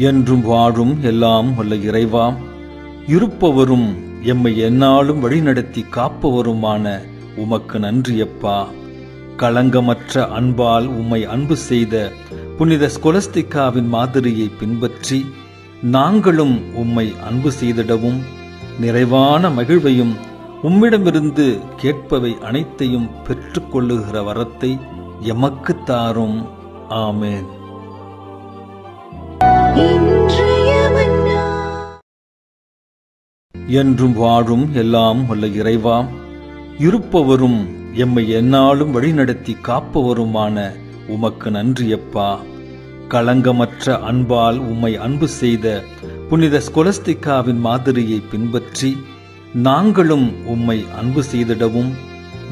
என்றும் வாழும் எல்லாம் வல்ல இறைவாம் இருப்பவரும் எம்மை எந்நாளும் வழிநடத்தி காப்பவருமான உமக்கு நன்றியப்பா. களங்கமற்ற அன்பால் உம்மை அன்பு செய்த புனித ஸ்கொலஸ்திகாவின் மாதிரியை பின்பற்றி நாங்களும் உம்மை அன்பு செய்திடவும். நிறைவான மகிழ்வையும் உம்மிடமிருந்து கேட்பவை அனைத்தையும் பெற்றுக்கொள்ளுகிற வரத்தை எமக்கு தாரும். ஆமேன். என்றும் வாழும் எல்லாம் வல்ல இறைவாம் இருப்பவரும் எம்மை எந்நாளும் வழிநடத்தி காப்பவருமான உமக்கு நன்றியப்பா. களங்கமற்ற அன்பால் உம்மை அன்பு செய்த புனித ஸ்கொலஸ்திகாவின் மாதிரியை பின்பற்றி நாங்களும் உம்மை அன்பு செய்திடவும்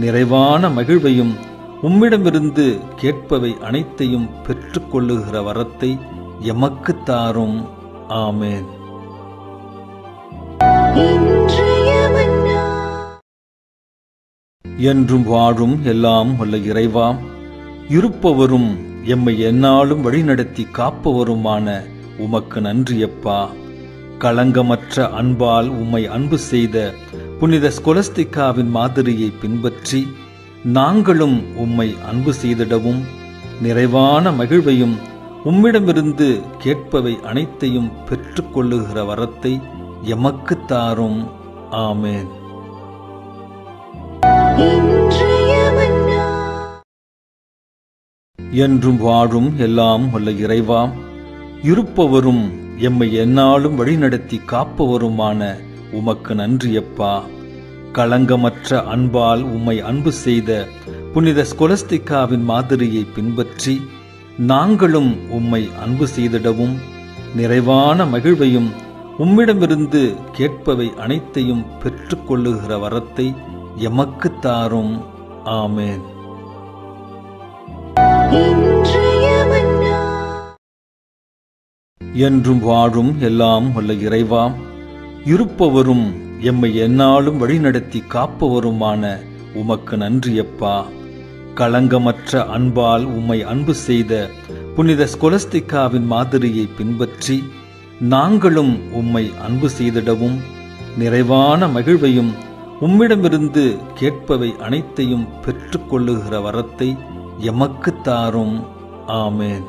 நிறைவான மகிழ்வையும் உம்மிடமிருந்து கேட்பவை அனைத்தையும் பெற்றுக்கொள்ளுகிற வரத்தை எமக்கு தாரும். ஆமேன். என்றும் வாழும் எல்லாம் வல்ல இறைவா இருப்பவரும் எம்மை என்னாலும் வழிநடத்தி காப்பவருமான உமக்கு நன்றியப்பா. களங்கமற்ற அன்பால் உம்மை அன்பு செய்த புனித ஸ்கொலஸ்திகாவின் மாதிரியை பின்பற்றி நாங்களும் உம்மை அன்பு செய்திடவும் நிறைவான மகிழ்வையும் உம்மிடமிருந்து கேட்பவை அனைத்தையும் பெற்றுக்கொள்ளுகிற வரத்தை எமக்கு தாரும். ஆமேன். என்றும் வாழும் எல்லாம் வல்ல இறைவா இருப்பவரும் எம்மை என்னாலும் வழிநடத்தி காப்பவருமான உமக்கு நன்றியப்பா. களங்கமற்ற அன்பால் உம்மை அன்பு செய்த புனித ஸ்கொலஸ்திகாவின் மாதிரியை பின்பற்றி நாங்களும் உம்மை அன்பு செய்திடவும் நிறைவான மகிழ்வையும் உம்மிடமிருந்து கேட்பவை அனைத்தையும் பெற்றுக்கொள்ளுகிற வரத்தை எமக்கு தாரும். ஆமேன். என்றும் வாழும் எல்லாம் வல்ல இறைவா இருப்பவரும் எம்மை எந்நாளும் வழிநடத்தி காப்பவருமான உமக்கு நன்றியப்பா. களங்கமற்ற அன்பால் உம்மை அன்பு செய்த புனித ஸ்கொலஸ்திகாவின் மாதிரியை பின்பற்றி நாங்களும் உம்மை அன்பு செய்திடவும் நிறைவான மகிழ்வையும் உம்மிடமிருந்து கேட்பவை அனைத்தையும் பெற்றுக்கொள்ளுகிற வரத்தை எமக்கு தாரும். ஆமேன்.